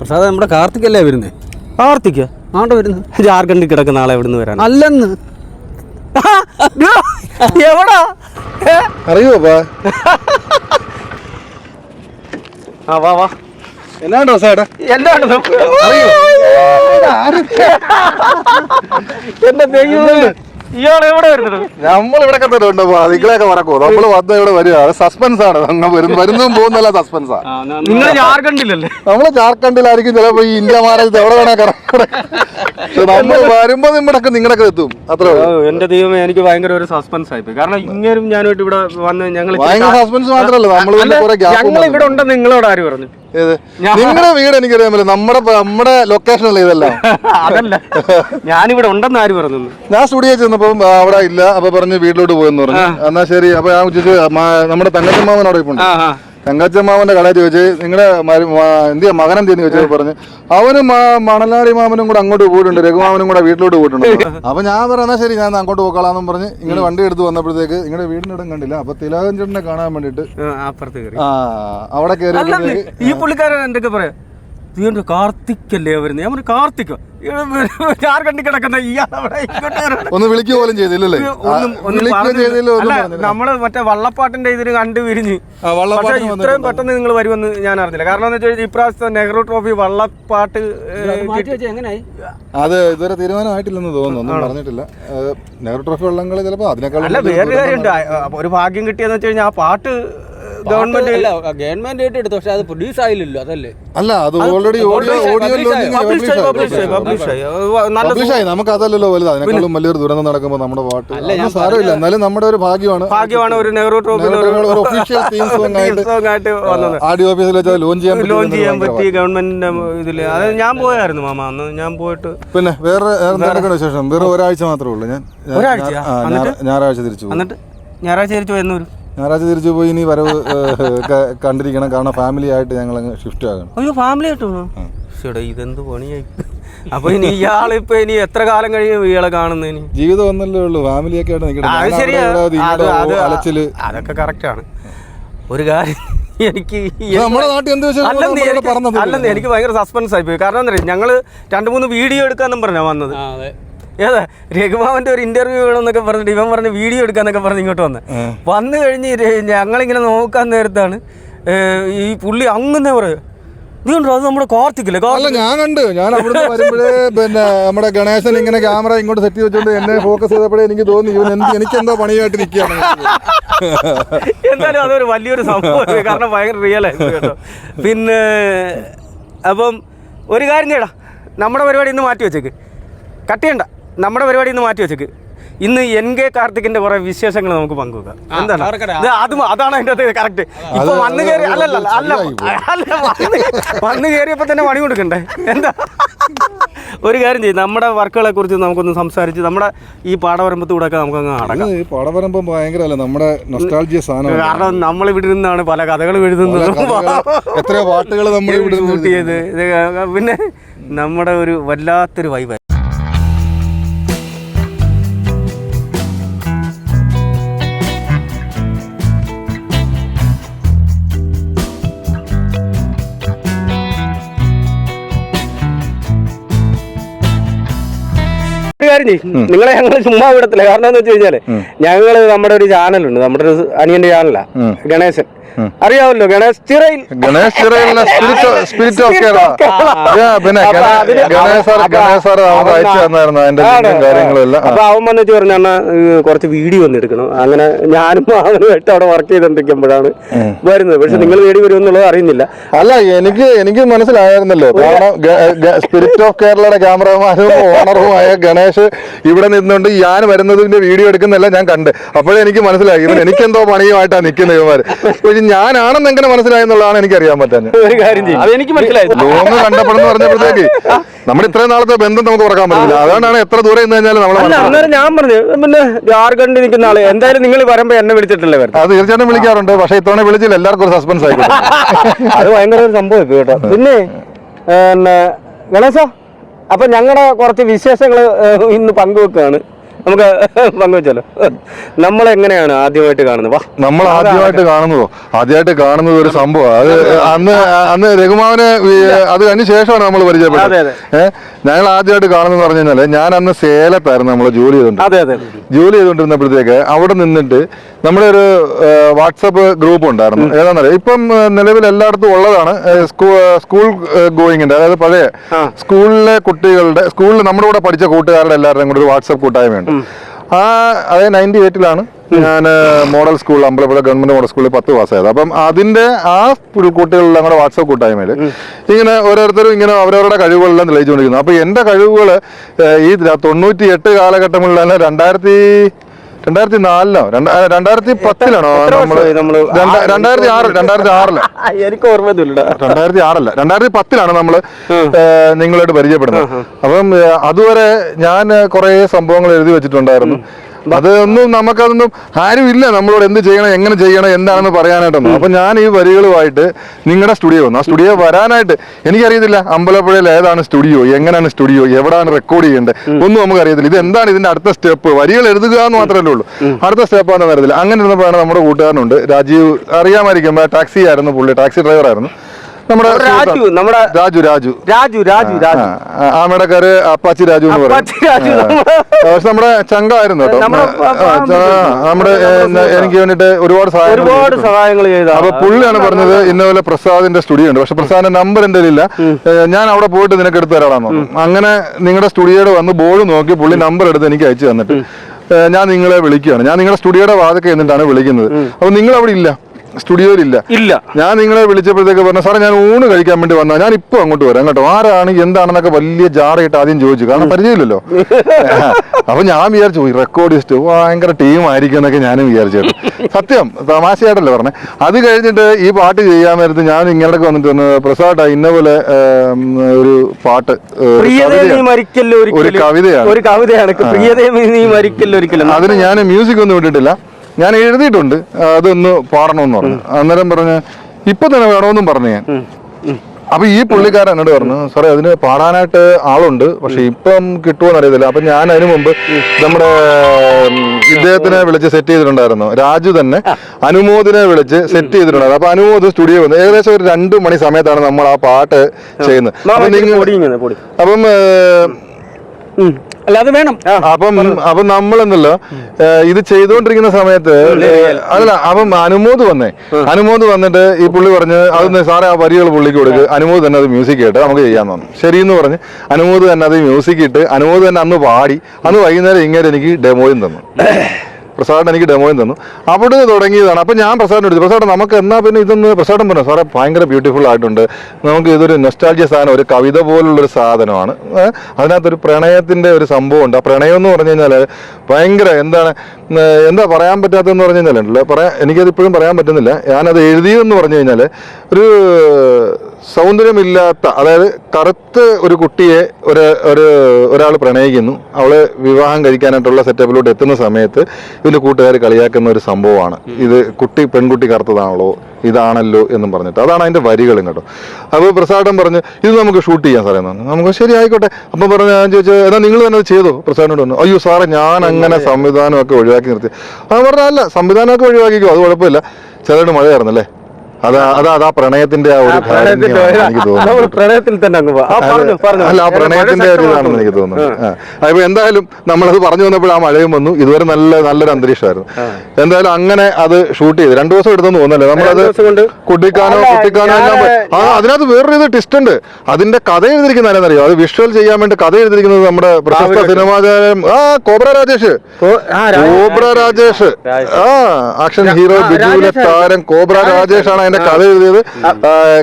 പ്രസാദ് നമ്മുടെ കാർത്തികല്ലേ വരുന്നേ? കാർത്തിക്? ആണ്ട് വരുന്നു? ജാർഖണ്ഡിൽ കിടക്കുന്ന ആളെ എവിടുന്ന് വരാൻ. അല്ലെന്ന്. എവിടാ? ഏ? അറിയോ അപ്പാ ആ വാ വാ. എന്നാണ്ടോ സാറേ? എന്താണ് എന്റെ ദൈവമേ. ഇയാൾ എവിടെ വരുന്നത്? നമ്മൾ ഇവിടെ കണ്ടിട്ടുണ്ടോ നിങ്ങളെയൊക്കെ മറക്കോ നമ്മൾ വന്ന ഇവിടെ വരിക. സസ്പെൻസ് ആണ്. നമ്മൾ വരുന്ന വരുന്നതും പോകുന്നല്ല സസ്പെൻസാ നിങ്ങൾ ജാർഖണ്ഡിലല്ലേ? നമ്മൾ ജാർഖണ്ഡിലായിരിക്കും ചിലപ്പോ ഈ ഇന്ത്യ മഹാരാജ്യത്ത് എവിടെ വേണേ കറങ്ങി നമ്മൾ വരുമ്പോ നിങ്ങളുടെ നിങ്ങളൊക്കെ എത്തും. അത്രേ ഉള്ളൂ. എന്റെ ദൈവമേ എനിക്ക് ഭയങ്കര ഒരു സസ്പെൻസ് ആയിപ്പോയി കാരണം ഇങ്ങനെ ഞാനായിട്ട് ഇവിടെ വന്ന് ഞങ്ങൾ സസ്പെൻസ് മാത്രല്ല നമ്മൾ ഇവിടെ ഗ്യാപ്പ് ഉണ്ടെന്ന് നിങ്ങളോട് ആര് പറഞ്ഞു? നിങ്ങളുടെ വീട് എനിക്കറിയാൻ പറ്റില്ല നമ്മുടെ നമ്മുടെ ലൊക്കേഷൻ അല്ലേ ഇതല്ല? അതല്ല. ഞാനിവിടെ ഉണ്ടെന്ന് ആര് പറഞ്ഞു ഞാൻ സ്റ്റുഡിയോ ചെന്നപ്പോ അവിടെ ഇല്ല. അപ്പൊ പറഞ്ഞു വീട്ടിലോട്ട് പോയെന്ന് പറഞ്ഞു. എന്നാ ശരി. അപ്പൊ ഞാൻ ഉച്ചയ്ക്ക് നമ്മുടെ തങ്കച്ചമ്മാവൻ അവിടെ ഇപ്പൊ ആ കട ചോദിച്ച് നിങ്ങളുടെ എന്തിയാ മകൻ എന്തിയെന്ന് ചോദിച്ചത് പറഞ്ഞു അവനും മണലാടി മാമനും കൂടെ അങ്ങോട്ട് പോയിട്ടുണ്ട് രഘുമാമനും കൂടെ വീട്ടിലോട്ട് പോയിട്ടുണ്ട്. അപ്പൊ ഞാൻ പറഞ്ഞു ശരി ഞാൻ അങ്ങോട്ട് പോക്കളാന്നും പറഞ്ഞ് ഇങ്ങനെ വണ്ടി എടുത്ത് വന്നപ്പോഴത്തേക്ക് നിങ്ങളുടെ വീടിനിടം കണ്ടില്ല അപ്പൊ തിലകൻ ചേട്ടനെ കാണാൻ വേണ്ടിട്ട് ആ, അവിടെ കയറി ഈ പുള്ളിക്കാരൻ എന്തൊക്കെ പറയാ? തീർന്നു കാർത്തിക്കല്ലേ വരുന്നത് ഞാൻ പറഞ്ഞു കിടക്കുന്ന? വരണം. ഒന്ന് വിളിക്കുക പോലും ചെയ്തില്ലല്ലേ നമ്മൾ മറ്റേ വള്ളപ്പാട്ടിന്റെ ഇതിന് കണ്ടു വിരിഞ്ഞ്. ഇത്രയും പെട്ടെന്ന് നിങ്ങൾ വരുമെന്ന് ഞാൻ അറിഞ്ഞില്ല. കാരണം എന്ന് വെച്ചാൽ ഇപ്രാവശ്യത്തെ നെഹ്റു ട്രോഫി വള്ളപ്പാട്ട് അത് ഇതുവരെ തീരുമാനമായിട്ടില്ലെന്ന് തോന്നുന്നു പറഞ്ഞിട്ടില്ല. നെഹ്റു ട്രോഫി വള്ളങ്ങൾ ചിലപ്പോ അതിനേക്കാൾ അല്ല കാര്യം കാര്യമുണ്ട് ഒരു ഭാഗ്യം കിട്ടിയെന്ന് വെച്ച് കഴിഞ്ഞാൽ ആ പാട്ട് ഗവൺമെന്റ് അല്ല ഗവൺമെന്റ് ആയിട്ട് എടുത്തു പക്ഷെ അത് പ്രൊഡ്യൂസ് ആയില്ലല്ലോ അതല്ലേ? അല്ല അത് ഓൾറെഡി ഓഡിയോ ഓഡിയോ പബ്ലിഷ് ആയി പബ്ലിഷായി നമുക്ക് അതല്ലല്ലോ വലുത്. അതിനേക്കാളും വലിയൊരു ദുരന്തം നടക്കുമ്പോൾ നമ്മുടെ പാട്ട്. സാരമില്ല. എന്നാലും നമ്മുടെ ഒരു ഭാഗ്യമാണ്. ഭാഗ്യമാണ് ഒരു നെഹ്റു ഒരു ഒഫീഷ്യൽ തീം സോങ് ആയിട്ട് ഓഫീസിൽ വെച്ചാൽ ലോഞ്ച് ചെയ്യാൻ ലോഞ്ച് ചെയ്യാൻ പറ്റി ഗവൺമെന്റിന്റെ ഇതിൽ. അത് ഞാൻ പോയായിരുന്നു മാമ അന്ന് ഞാൻ പോയിട്ട് പിന്നെ വേറെ നടക്കുന്ന വിശേഷം? വേറെ ഒരാഴ്ച മാത്രമേ ഉള്ളൂ. ഞാൻ ഞായറാഴ്ച തിരിച്ചു എന്നിട്ട്? ഞായറാഴ്ച തിരിച്ചു പോയെന്ന് വരും ഞായറാഴ്ച തിരിച്ചു പോയി ഇനി വരവ് കണ്ടിരിക്കണം. കാരണം ഫാമിലി ആയിട്ട് ഞങ്ങൾ അങ്ങ് ഷിഫ്റ്റ് ആകണം. അയ്യോ ഫാമിലി ആയിട്ട് പോകണോ ചേട്ടാ ഇതെന്ത് പണിയായി? അപ്പൊ ഇനി ഇയാളിപ്പോ ഇനി എത്ര കാലം കഴിയും ഇയാളെ കാണുന്നതിന് ജീവിതം ഒന്നല്ലേ ഉള്ളൂ. ഫാമിലി ഒക്കെ ആയിട്ട് നിൽക്കണം അലച്ചിൽ. അതൊക്കെ കറക്റ്റ് ആണ്. ഒരു കാര്യം എനിക്ക് നമ്മുടെ നാട്ടിൽ എന്ത് വിഷയം അല്ലെന്ന് എനിക്ക് പറഞ്ഞത് അല്ലെന്ന് എനിക്ക് ഭയങ്കര സസ്പെൻസ് ആയിപ്പോയി കാരണം എന്താ ഞങ്ങൾ രണ്ടു മൂന്ന് വീഡിയോ എടുക്കാന്നും പറഞ്ഞാ വന്നത്. അതെ. ഏതാ? രഘുമാവന്റെ ഒരു ഇന്റർവ്യൂ വേണമെന്നൊക്കെ പറഞ്ഞിട്ട് ഇവൻ പറഞ്ഞ് വീഡിയോ എടുക്കാന്നൊക്കെ പറഞ്ഞ് ഇങ്ങോട്ട് വന്ന്. വന്നു കഴിഞ്ഞ് ഞങ്ങളിങ്ങനെ നോക്കാൻ നേരത്താണ് ഈ പുള്ളി അങ്ങനെ പറയുക നീ ഉണ്ടോ? അത് നമ്മുടെ കാർത്തിക്കില്ലേ അല്ല? ഞാൻ കണ്ട് ഞാൻ അവിടുന്ന് വരുമ്പോഴേ പിന്നെ നമ്മുടെ ഗണേശൻ ഇങ്ങനെ ക്യാമറ ഇങ്ങോട്ട് സെറ്റ് വെച്ചോണ്ട് എന്നെ ഫോക്കസ് ചെയ്തപ്പോഴേ എനിക്ക് തോന്നി ഇവൻ എന്ത് എനിക്ക് എന്തോ പണിയായിട്ട് നിൽക്കുകയാണ് എന്തായാലും അതൊരു വലിയൊരു സംഭവം കാരണം ഭയങ്കര റിയൽ ആയിരുന്നു കേട്ടോ. പിന്നെ അപ്പം ഒരു കാര്യം ചെയ്യടാ. നമ്മുടെ പരിപാടി ഇന്ന് മാറ്റി വെച്ചേക്ക്. കട്ട് ചെയ്യണ്ട. നമ്മുടെ പരിപാടി ഇന്ന് മാറ്റി വെച്ചേക്ക്. ഇന്ന് എൻ കെ കാർത്തിക്കിന്റെ കുറെ വിശേഷങ്ങൾ നമുക്ക് പങ്കുവെക്കാം. എന്താണ്? അത് അതാണ് അതിന്റെ കറക്റ്റ് ഇപ്പൊ വന്നു കയറി അല്ലല്ല അല്ല അല്ല വന്നു വന്ന് കയറിയപ്പോ തന്നെ പണി കൊടുക്കണ്ടേ? എന്താ? ഒരു കാര്യം ചെയ്യും നമ്മുടെ വർക്കുകളെ കുറിച്ച് നമുക്കൊന്ന് സംസാരിച്ച് നമ്മുടെ ഈ പാടവരമ്പത്തൂടെ ഒക്കെ നമുക്കങ്ങ് അടങ്ങാം. ഈ പടവരമ്പം ഭയങ്കര നമ്മുടെ നൊസ്റ്റാൾജിയ കാരണം നമ്മൾ ഇവിടെ നിന്നാണ് പല കഥകൾ പല എഴുതുന്നത്. കഥകൾ, എത്രയോ പാട്ടുകൾ നമ്മൾ ഇവിടെ ഷൂട്ട് ചെയ്ത് പിന്നെ നമ്മുടെ ഒരു വല്ലാത്തൊരു വൈബ് കാര്യം ചെയ്യ്. നിങ്ങളെ ഞങ്ങൾ ചുമ്മാ വിടത്തില്ല. കാരണം എന്ന് വെച്ച് കഴിഞ്ഞാൽ ഞങ്ങൾ നമ്മുടെ ഒരു ചാനലുണ്ട്. നമ്മുടെ ഒരു അനിയന്റെ ചാനലാ. ഗണേശൻ. അറിയാമല്ലോ ഗണേശ് ചിറയിൽ. ഗണേശ് ചിറയിലെ സ്പിരിറ്റ് ഓഫ് കേരള ആ, പിന്നെ അപ്പൊ ഗണേ- അതിന് ഗണേശ് സാർ ഗണേശ് സാർ അവൻ അയച്ചു തന്നായിരുന്നു അതിന്റെ കാര്യങ്ങളെല്ലാം അപ്പൊ അവൻ വന്നിട്ട് പറഞ്ഞു അണ്ണാ കുറച്ച് വീഡിയോ ഒന്ന് എടുക്കണം. അങ്ങനെ ഞാനും അവനുമായിട്ട് അവിടെ വർക്ക് ചെയ്തോണ്ടിരിക്കുമ്പോഴാണ് വരുന്നത്. പക്ഷെ നിങ്ങൾ വീഡിയോ വരുമെന്നുള്ളത് അറിയുന്നില്ല. അല്ല എനിക്ക് എനിക്ക് മനസ്സിലായിരുന്നല്ലോ. കാരണം സ്പിരിറ്റ് ഓഫ് കേരളയുടെ ക്യാമറമാനും ഓണറുമായ ഗണേഷ് ഇവിടെ നിന്നുകൊണ്ട് ഞാൻ വരുന്നതിന്റെ വീഡിയോ എടുക്കുന്നല്ല ഞാൻ കണ്ട്. അപ്പോഴേ എനിക്ക് മനസ്സിലായി. ഇവൻ എനിക്കെന്തോ പണിയുമായിട്ടാണ് നിൽക്കുന്നത് ഇവന്മാര്. പക്ഷെ ഞാനാണെന്ന് എങ്ങനെ മനസ്സിലായെന്നുള്ളതാണ് എനിക്ക് അറിയാൻ പറ്റാൻ ഒരു കാര്യം ചെയ്യും. അതെനിക്ക് മനസ്സിലായി ലോങ് കണ്ടപ്പെടുന്നു പറഞ്ഞപ്പോഴത്തേക്ക് നമ്മുടെ ഇത്രയും നാളത്തെ ബന്ധം നമുക്ക് ഉറക്കാൻ പറ്റില്ല അതുകൊണ്ടാണ് എത്ര ദൂരെ എന്ന് കഴിഞ്ഞാൽ നമ്മളെ അല്ല മനസ്സിലാവും. അന്നേരം ഞാൻ പറഞ്ഞു പിന്നെ ജാർഖണ്ഡിൽ നിൽക്കുന്ന ആൾ എന്തായാലും നിങ്ങൾ വരുമ്പോ എന്നെ വിളിച്ചിട്ടില്ലേ വരുന്നത്? അത് തീർച്ചയായിട്ടും വിളിക്കാറുണ്ട്. പക്ഷെ ഇത്തവണ വിളിച്ചില്ല. എല്ലാവർക്കും ഒരു സസ്പെൻസ് ആയിക്കോട്ടെ അത് ഭയങ്കര ഒരു സംഭവം ഇപ്പൊ കേട്ടോ. പിന്നെ പിന്നെ ഗണേശ അപ്പൊ ഞങ്ങളുടെ കുറച്ച് വിശേഷങ്ങൾ ഇന്ന് പങ്കുവെക്കുകയാണ് നമുക്ക് പങ്കുവെച്ചാലോ നമ്മളെങ്ങനെയാണ് ആദ്യമായിട്ട് കാണുന്നത്? വാ. നമ്മൾ ആദ്യമായിട്ട് കാണുന്നതോ? ആദ്യമായിട്ട് കാണുന്നത് ഒരു സംഭവം. അത് അന്ന് അന്ന് രഘുമാവന് അത് കഴിഞ്ഞ ശേഷമാണ് നമ്മൾ പരിചയപ്പെട്ടത്. ഏഹ് ഞങ്ങൾ ആദ്യമായിട്ട് കാണുന്നത് പറഞ്ഞു കഴിഞ്ഞാൽ ഞാൻ അന്ന് സേലത്തായിരുന്നു നമ്മൾ ജോലി ചെയ്തോണ്ട് ജോലി ചെയ്തോണ്ടിരുന്നപ്പോഴത്തേക്ക് അവിടെ നിന്നിട്ട് നമ്മുടെ ഒരു വാട്സപ്പ് ഗ്രൂപ്പ് ഉണ്ടായിരുന്നു. ഏതാണെന്നറിയാം ഇപ്പം നിലവിൽ എല്ലായിടത്തും ഉള്ളതാണ്. സ്കൂൾ ഗോയിങ്ങിന്റെ. അതായത് പഴയ സ്കൂളിലെ കുട്ടികളുടെ സ്കൂളിൽ നമ്മുടെ കൂടെ പഠിച്ച കൂട്ടുകാരുടെ എല്ലാവരുടെയും കൂടെ ഒരു വാട്സപ്പ് കൂട്ടായ്മയുണ്ട്. ആ അതെ നയന്റി എയ്റ്റിലാണ് ഞാൻ model school Ambalappuzha government model സ്കൂളിൽ പത്ത് പാസ്സായത്. അപ്പം അതിന്റെ ആ കുട്ടികളെല്ലാം കൂടെ വാട്സപ്പ് കൂട്ടായ്മയിൽ ഇങ്ങനെ ഓരോരുത്തരും ഇങ്ങനെ അവരവരുടെ കഴിവുകളെല്ലാം തെളിയിച്ചുകൊണ്ടിരിക്കുന്നു. അപ്പൊ എന്റെ കഴിവുകൾ ഈ തൊണ്ണൂറ്റി എട്ട് കാലഘട്ടങ്ങളിലാണ് രണ്ടായിരത്തി രണ്ടായിരത്തി നാലിലോ രണ്ടായിരത്തി പത്തിലാണോ നമ്മൾ രണ്ടായിരത്തി ആറ് രണ്ടായിരത്തി ആറിൽ എനിക്ക് ഓർമ്മയില്ല രണ്ടായിരത്തി ആറല്ല രണ്ടായിരത്തി പത്തിലാണ് നമ്മൾ നിങ്ങളായിട്ട് പരിചയപ്പെടുന്നത്. അപ്പം അതുവരെ ഞാൻ കുറെ സംഭവങ്ങൾ എഴുതി വെച്ചിട്ടുണ്ടായിരുന്നു. അതൊന്നും നമുക്കതൊന്നും ആരും ഇല്ല നമ്മളോട് എന്ത് ചെയ്യണം എങ്ങനെ ചെയ്യണം എന്താണെന്ന് പറയാനായിട്ടൊന്നും. അപ്പൊ ഞാൻ ഈ വരികളുമായിട്ട് നിങ്ങളുടെ സ്റ്റുഡിയോ വന്നു. ആ സ്റ്റുഡിയോ വരാനായിട്ട് എനിക്കറിയത്തില്ല അമ്പലപ്പുഴയിൽ ഏതാണ് സ്റ്റുഡിയോ എങ്ങനെയാണ് സ്റ്റുഡിയോ എവിടെയാണ് റെക്കോർഡ് ചെയ്യേണ്ടത് ഒന്നും നമുക്ക് അറിയത്തില്ല ഇത് എന്താണ് ഇതിന്റെ അടുത്ത സ്റ്റെപ്പ്? വരികൾ എഴുതുക എന്ന് മാത്രമല്ലേ ഉള്ളൂ. അടുത്ത സ്റ്റെപ്പാണെന്ന് അറിയത്തില്ല. അങ്ങനെ ഇരുന്നപ്പോഴാണ് നമ്മുടെ കൂട്ടുകാരനുണ്ട് രാജീവ്. അറിയാമായിരിക്കും ടാക്സി ആയിരുന്നു പുള്ളി. ടാക്സി ഡ്രൈവർ ആയിരുന്നു നമ്മുടെ രാജു നമ്മുടെ രാജു രാജു. രാജു രാജു രാജു. ആമയുടെ കാര് അപ്പാച്ചി രാജു എന്ന് പറയും. നമ്മുടെ- പക്ഷെ നമ്മുടെ ചങ്കായിരുന്നു കേട്ടോ. നമ്മുടെ എനിക്ക് വേണ്ടിട്ട് ഒരുപാട് സഹായങ്ങൾ ഒരുപാട്. സഹായങ്ങൾ ചെയ്ത അപ്പൊ പുള്ളിയാണ് പറഞ്ഞത് ഇന്നപോലെ പ്രസാദിന്റെ സ്റ്റുഡിയോ ഉണ്ട്. പക്ഷെ പ്രസാദിന്റെ നമ്പർ എന്റെ ഇല്ല ഞാൻ അവിടെ പോയിട്ട് നിനക്ക് എടുത്തു പറഞ്ഞു. അങ്ങനെ നിങ്ങളുടെ സ്റ്റുഡിയോയുടെ വന്ന് ബോർഡ് നോക്കി പുള്ളി നമ്പർ എടുത്ത് എനിക്ക് അയച്ചു തന്നിട്ട്. ഞാൻ നിങ്ങളെ വിളിക്കുകയാണ്. ഞാൻ നിങ്ങളുടെ സ്റ്റുഡിയോയുടെ വാതൊക്കെ എന്നിട്ടാണ് വിളിക്കുന്നത്. അപ്പൊ നിങ്ങൾ അവിടെ ഇല്ല. സ്റ്റുഡിയോയിലില്ല. ഇല്ല. ഞാൻ നിങ്ങളെ വിളിച്ചപ്പോഴത്തേക്ക് പറഞ്ഞു സാറേ ഞാൻ ഊണ് കഴിക്കാൻ വേണ്ടി വന്നാ ഞാൻ ഇപ്പൊ അങ്ങോട്ട് വരാം കേട്ടോ. ആരാണ് എന്താണെന്നൊക്കെ വലിയ ജാറയിട്ട് ആദ്യം ചോദിച്ചു. കാരണം പരിചയമില്ലല്ലോ. അപ്പൊ ഞാൻ വിചാരിച്ചു റെക്കോർഡിസ്റ്റ് ഭയങ്കര ടീം ആയിരിക്കും എന്നൊക്കെ ഞാനും വിചാരിച്ചു സത്യം തമാശയായിട്ടല്ലേ പറഞ്ഞേ. അത് കഴിഞ്ഞിട്ട് ഈ പാട്ട് ചെയ്യാൻ നേരത്ത് ഞാൻ ഇങ്ങനെയൊക്കെ വന്നിട്ട് പറഞ്ഞു, പ്രസാദ് ഇന്നപോലെ ഏം, ഒരു പാട്ട് ഒരു കവിതയാണ്. ഒരു കവിതയാണ്. അതിന് ഞാൻ മ്യൂസിക് ഒന്നും വിട്ടിട്ടില്ല ഞാൻ എഴുതിയിട്ടുണ്ട്. അതൊന്ന് പാടണമെന്ന് പറഞ്ഞു. അന്നേരം പറഞ്ഞു ഇപ്പൊ തന്നെ വേണമെന്നും പറഞ്ഞു ഞാൻ. അപ്പൊ ഈ പുള്ളിക്കാരൻ എന്നോട് പറഞ്ഞു സാറേ അതിന് പാടാനായിട്ട് ആളുണ്ട്. പക്ഷെ ഇപ്പം കിട്ടുമോ അറിയത്തില്ല. അപ്പൊ ഞാൻ അതിനു മുമ്പ് നമ്മുടെ ഇദ്ദേഹത്തിനെ വിളിച്ച് സെറ്റ് ചെയ്തിട്ടുണ്ടായിരുന്നു. രാജു തന്നെ അനുമോദിനെ വിളിച്ച് സെറ്റ് ചെയ്തിട്ടുണ്ടായിരുന്നു. അപ്പൊ അനുമോദ് സ്റ്റുഡിയോ വന്നു ഏകദേശം ഒരു രണ്ടു മണി സമയത്താണ് നമ്മൾ ആ പാട്ട് ചെയ്യുന്നത്. അപ്പൊ നിങ്ങൾ പൊടി ഇങ്ങനെ പൊടി അപ്പം ഏർ, ഉം. അല്ല അത് വേണം. അപ്പം അപ്പം നമ്മളെന്നല്ലോ ഇത് ചെയ്തുകൊണ്ടിരിക്കുന്ന സമയത്ത് അല്ല അതല്ല അപ്പം അനുമോദ് വന്നേ. അനുമോദ് വന്നിട്ട് ഈ പുള്ളി പറഞ്ഞ് അത് സാറേ ആ വരികൾ പുള്ളിക്ക് കൊടുക്ക്. അനുമോദ് തന്നെ അത് മ്യൂസിക് ഇട്ട് നമുക്ക് ചെയ്യാൻ തോന്നും. ശരി എന്ന് പറഞ്ഞ് അനുമോദ് തന്നെ അത് മ്യൂസിക് ഇട്ട് അനുമോദ് തന്നെ അന്ന് പാടി അന്ന് വൈകുന്നേരം ഇങ്ങനെ എനിക്ക് ഡെമോയും തന്നു. പ്രസാദൻ എനിക്ക് ഡെമോയും തന്നു. അവിടെ തുടങ്ങിയതാണ്. അപ്പോൾ ഞാൻ പ്രസാദം എടുത്തു. പ്രസാദം നമുക്ക് എന്നാൽ പിന്നെ ഇതൊന്ന് പ്രസാദം പറഞ്ഞു? സാറേ ഭയങ്കര ബ്യൂട്ടിഫുൾ ആയിട്ടുണ്ട്. നമുക്ക് ഇതൊരു നെസ്റ്റാൾജിയ സാധനം ഒരു കവിത പോലുള്ള ഒരു സാധനമാണ് അതിനകത്തൊരു പ്രണയത്തിന്റെ ഒരു സംഭവം ഉണ്ട് ആ പ്രണയം എന്ന് പറഞ്ഞു കഴിഞ്ഞാൽ ഭയങ്കര എന്താണ് എന്താ പറയാൻ പറ്റാത്തതെന്ന് പറഞ്ഞു കഴിഞ്ഞാൽ പറയാൻ എനിക്കത് ഇപ്പോഴും പറയാൻ പറ്റുന്നില്ല. ഞാനത് എഴുതിയെന്ന് പറഞ്ഞു കഴിഞ്ഞാൽ ഒരു സൗന്ദര്യമില്ലാത്ത അതായത് കറുത്ത് ഒരു കുട്ടിയെ ഒരു ഒരു ഒരാൾ പ്രണയിക്കുന്നു. അവളെ വിവാഹം കഴിക്കാനായിട്ടുള്ള സെറ്റപ്പിലോട്ട് എത്തുന്ന സമയത്ത് ഇതിന്റെ കൂട്ടുകാർ കളിയാക്കുന്ന ഒരു സംഭവമാണ്. ഇത് കുട്ടി പെൺകുട്ടി കറുത്തതാണല്ലോ ഇതാണല്ലോ എന്നും പറഞ്ഞിട്ട്. അതാണ് അതിന്റെ വരികളും കേട്ടോ. അപ്പോൾ പ്രസാദം പറഞ്ഞ് ഇത് നമുക്ക് ഷൂട്ട് ചെയ്യാൻ സാറേ എന്ന് നമുക്ക് ശരി ആയിക്കോട്ടെ. അപ്പം പറഞ്ഞു ഞാൻ ചോദിച്ചു എന്നാൽ നിങ്ങൾ തന്നെ ചെയ്തോ? പ്രസാദിനോട് വന്നു അയ്യോ സാറേ ഞാൻ അങ്ങനെ സംവിധാനമൊക്കെ ഒഴിവാക്കി നിർത്തി. അത് പറഞ്ഞാൽ അല്ല സംവിധാനമൊക്കെ ഒഴിവാക്കിക്കോ അത് കുഴപ്പമില്ല. ചിലരുടെ മഴയായിരുന്നല്ലേ അതാ അതാ അതാ പ്രണയത്തിന്റെ ആ ഒരു എനിക്ക് തോന്നുന്നു. പ്രണയത്തിൽ തന്നെ അങ്ങ് അല്ല ആ പ്രണയത്തിന്റെ ഒരു ഇതാണെന്ന് എനിക്ക് തോന്നുന്നു. അപ്പൊ എന്തായാലും നമ്മളത് പറഞ്ഞു വന്നപ്പോൾ ആ മഴയും വന്നു. ഇതുവരെ നല്ല നല്ലൊരു അന്തരീക്ഷമായിരുന്നു. എന്തായാലും അങ്ങനെ അത് ഷൂട്ട് ചെയ്ത്. രണ്ടു ദിവസം എടുത്തെന്ന് തോന്നല്ലേ നമ്മളത് കുട്ടിക്കാനോ കുട്ടിക്കാനോ എല്ലാം. ആ അതിനകത്ത് വേറൊരു ഇത് ട്വിസ്റ്റ് ഉണ്ട്. അതിന്റെ കഥ എഴുതിയിരിക്കുന്ന ആരെന്നറിയോ അത് വിഷ്വൽ ചെയ്യാൻ വേണ്ടി കഥ എഴുതിയിരിക്കുന്നത് നമ്മുടെ പ്രശസ്ത സിനിമാചാരം ആ കോബ്ര രാജേഷ്. കോബ്ര രാജേഷ്. ആ ആക്ഷൻ ഹീറോ ബിജുവിലെ താരം കോബ്ര രാജേഷ്. ആണ് അതിന്റെ കഥ എഴുതിയത്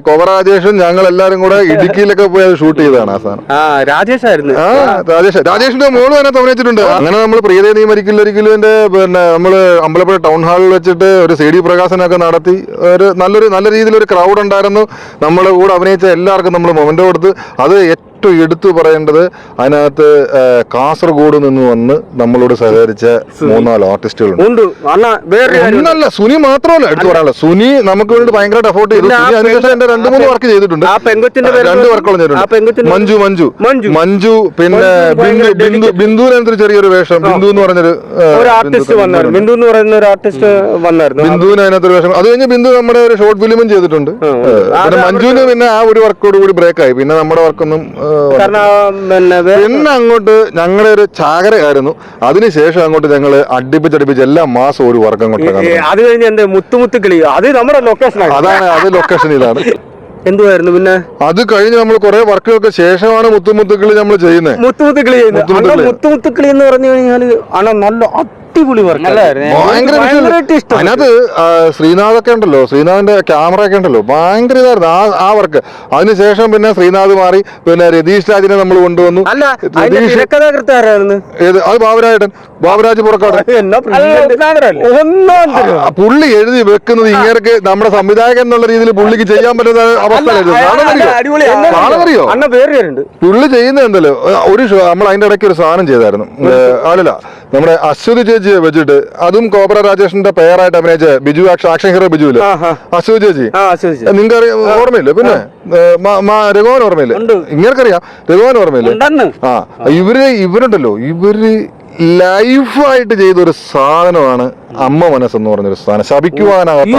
കോബ്ര രാജേഷും ഞങ്ങൾ എല്ലാരും കൂടെ ഇടുക്കിയിലൊക്കെ പോയി അത് ഷൂട്ട് ചെയ്തതാണ് ആ സാധനം. ആ രാജേഷായിരുന്നു. ആ രാജേഷ് രാജേഷിന്റെ മോൾ തന്നെ അഭിനയിച്ചിട്ടുണ്ട്. അങ്ങനെ നമ്മൾ പ്രിയതേ നീ മരിക്കില്ല ഒരിക്കലുവിന്റെ പിന്നെ നമ്മൾ അമ്പലപ്പുഴ ടൗൺ ഹാളിൽ വെച്ചിട്ട് ഒരു സി ഡി പ്രകാശനൊക്കെ നടത്തി ഒരു നല്ലൊരു നല്ല രീതിയിൽ ഒരു ക്രൗഡ് ഉണ്ടായിരുന്നു. നമ്മുടെ കൂടെ അഭിനയിച്ച എല്ലാവർക്കും നമ്മൾ മൊമെന്റ് കൊടുത്ത് അത് ഏറ്റവും ഏറ്റവും എടുത്തു പറയേണ്ടത് അതിനകത്ത് കാസർഗോഡ് നിന്ന് വന്ന് നമ്മളോട് സഹകരിച്ച മൂന്നാൽ ആർട്ടിസ്റ്റുകളുണ്ട്. ഒന്നല്ല സുനി മാത്രമല്ല എടുത്തു പറയാനുള്ള സുനി നമുക്ക് വേണ്ടി ഭയങ്കരമായിട്ട് എഫോർട്ട് ചെയ്തു. അതിനുശേഷം എന്റെ രണ്ട് മൂന്ന് വർക്ക് ചെയ്തിട്ടുണ്ട്. രണ്ട് വർക്കോളം ചെയ്തിട്ടുണ്ട്. മഞ്ജു മഞ്ജു. മഞ്ജു. പിന്നെ ബിന്ദു ഭയങ്കര ബിന്ദു ബിന്ദുവിനകത്തൊരു ചെറിയൊരു വേഷം. ബിന്ദു എന്ന് പറഞ്ഞൊരു ബിന്ദു എന്ന് പറയുന്ന ഒരു ആർട്ടിസ്റ്റ് വന്നായിരുന്നു. ബിന്ദുവിന് അതിനകത്തൊരു വേഷം. അത് കഴിഞ്ഞ് ബിന്ദു നമ്മുടെ ഒരു ഷോർട്ട് ഫിലിമും ചെയ്തിട്ടുണ്ട്. പിന്നെ മഞ്ജുവിന് പിന്നെ ആ ഒരു വർക്കോട് കൂടി ബ്രേക്ക് ആയി. പിന്നെ നമ്മുടെ വർക്കൊന്നും പിന്നെ അങ്ങോട്ട് ഞങ്ങളുടെ ഒരു ചാകരയായിരുന്നു. അതിനുശേഷം അങ്ങോട്ട് ഞങ്ങൾ അടുപ്പിച്ചടുപ്പിച്ച് എല്ലാ മാസം ഒരു വർക്കം അങ്ങോട്ട് അത് കഴിഞ്ഞ് എന്റെ മുത്തുമുത്ത് കിളി? അത് നമ്മുടെ ലൊക്കേഷൻ അതാണ് അത് ലൊക്കേഷൻ ഇതാണ്. എന്തുവായിരുന്നു പിന്നെ? അത് കഴിഞ്ഞ് നമ്മൾ കുറെ വർക്കുകൾക്ക് ശേഷമാണ് മുത്തുമുത്തുക്കിളി നമ്മൾ ചെയ്യുന്നത്. മുത്തുമുത്തുക്കിളി മുത്തുമുത്തുക്കിളി. എന്ന് പറഞ്ഞു കഴിഞ്ഞാൽ ആണോ നല്ല അടിപൊളി അതിനകത്ത് ശ്രീനാഥൊക്കെ ഉണ്ടല്ലോ. ശ്രീനാഥിന്റെ ക്യാമറ ഒക്കെ ഉണ്ടല്ലോ. ഭയങ്കര ഇതായിരുന്നു. ആ ആ വർക്ക് അതിനുശേഷം പിന്നെ ശ്രീനാഥ് മാറി. പിന്നെ രതീഷ് രാജിനെ നമ്മൾ കൊണ്ടുവന്നു. അത് ബാബുരാജൻ ബാബുരാജ് പുറക്കാട്. പുള്ളി എഴുതി വെക്കുന്നത് ഇങ്ങനെയൊക്കെ നമ്മുടെ സംവിധായകൻ എന്നുള്ള രീതിയിൽ പുള്ളിക്ക് ചെയ്യാൻ പറ്റുന്ന അവസ്ഥ പുള്ളി ചെയ്യുന്നത് എന്തല്ലോ? ഒരു ഷോ നമ്മൾ അതിന്റെ ഇടയ്ക്ക് ഒരു സാധനം ചെയ്തായിരുന്നു. ആളില്ല. അല്ലല്ല നമ്മുടെ അശ്വതി ചേച്ചിയെ വെച്ചിട്ട് അതും കോബ്ര രാജേഷിന്റെ പേരായിട്ട് അഭിനയിച്ച ബിജു ആക്ഷൻ ഹീറോ ബിജു ഇല്ലേ. അശ്വതി ചേച്ചി. നിങ്ങൾക്ക് അറിയാം ഓർമ്മയില്ല? പിന്നെ രഘുവൻ ഓർമ്മയില്ലേ. ഇങ്ങനറിയാം രഘുവൻ ഓർമ്മയില്ലേ? ആ ഇവർ ഇവരുണ്ടല്ലോ ഇവർ ലൈഫായിട്ട് ചെയ്ത ഒരു സാധനമാണ് അമ്മ മനസ്സ് എന്ന് പറഞ്ഞൊരു സാധനം. ശപിക്കുവാനാകാത്ത.